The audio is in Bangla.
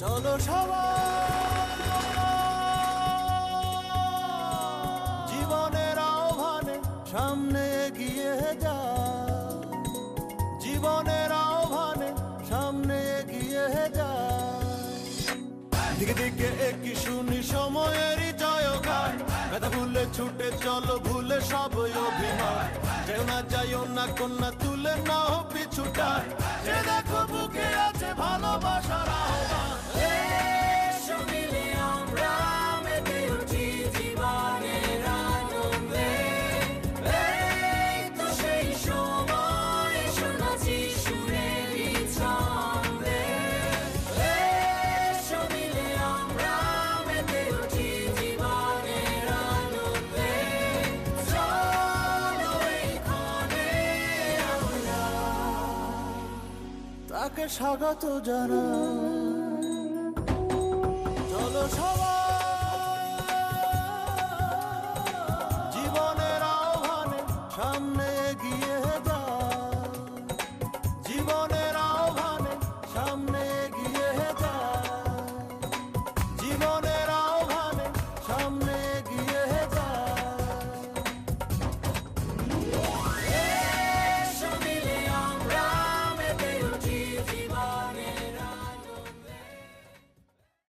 চলো জীবনের আহ্বানে সামনে এগিয়ে যা। জীবনের আহ্বানে সামনে এগিয়ে যা। দিকে দিকে একই শুনি সময়েরই জয়গান ব্যথা ভুলে ছুটে চলো, ভুলে সব অভিমান। যেও না যাইও না কন্যা তুলে না হো পিছুটান দেখো তাকে স্বাগত জানা